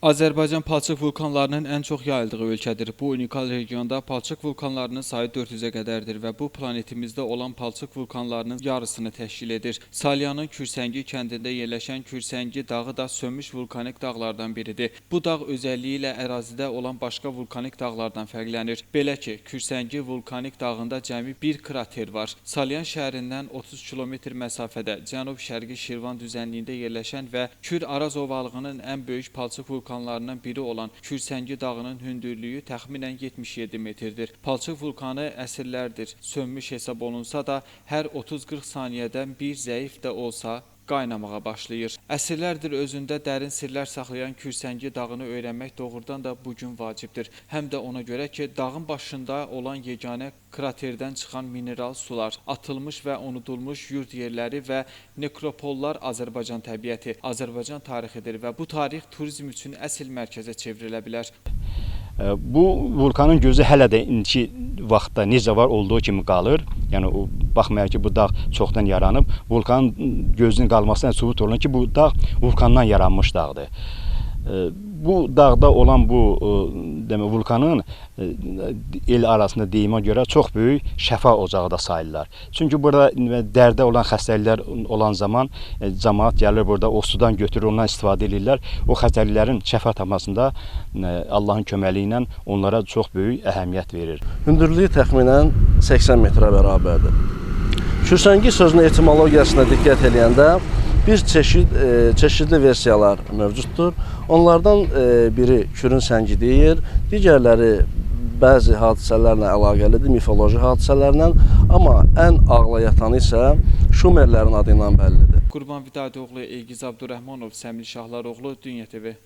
Azərbaycan palçıq vulkanlarının ən çox yayıldığı ölkədir. Bu unikal regionda palçıq vulkanlarının sayı 400-ə qədərdir və bu planetimizdə olan palçıq vulkanlarının yarısını təşkil edir. Salyanın Kürsəngi kəndində yerləşən Kürsəngi dağı da sönmüş vulkanik dağlardan biridir. Bu dağ özəlliyi ilə ərazidə olan başqa vulkanik dağlardan fərqlənir. Belə ki, Kürsəngi vulkanik dağında cəmi bir krater var. Salyan şəhərindən 30 kilometr məsafədə cənub-şərqi Şirvan düzənliyində yerləşən və Kür-Araz ovalığının ən böyük palçıq vulkanlarından biri olan Kürsəngi dağının hündürlüyü təxminən 77 metrdir. Palçıq vulkanı əsrlərdir sönmüş hesab olunsa da, hər 30-40 saniyədən bir zəif də olsa qaynamağa başlayır. Əsrlərdir özündə dərin sirlər saxlayan Kürsəngi dağını öyrənmək doğrudan da bu gün vacibdir. Həm də ona görə ki, dağın başında olan yeganə kraterdən çıxan mineral sular, atılmış və unudulmuş yurd yerləri və nekropollar Azərbaycan təbiəti, Azərbaycan tarixidir və bu tarix turizm üçün əsl mərkəzə çevrilə bilər. Bu vulkanın gözü hələ də indiki vaxtda necə var olduğu kimi qalır. Yəni o baxmayaraq ki, bu dağ çoxdan yaranıb, vulkanın gözünün qalmasına sübut olunur ki, bu dağ vulkandan yaranmış dağdır. Bu dağda olan bu e, demə vulkanın e, el arasında deyimə görə çox böyük şəfa ocağı da sayılırlar. Çünki burada dərdə olan xəstəliklər olan zaman e, cəmaət gəlir burada o sudan götürür, ondan istifadə edirlər. O xəstəliklərin şəfa tapmasında Allahın köməyi ilə onlara çox böyük əhəmiyyət verir. Hündürlüyü təxminən 80 metrə bərabərdir. Kürsəngi sözünün etimologiyasına diqqət eləyəndə bir çeşid e, çeşidli versiyalar mövcuddur. Onlardan e, biri Kürün səngi deyir, digərləri bəzi hadisələrlə əlaqəlidir, mifoloji hadisələrlə, amma ən ağla yatanı isə Şumerlərin adı ilə bəllidir. Qurban Vidadoğlu, Elgiz Abdurrahmanov, Səmil Şahlaroğlu, Dünya TV.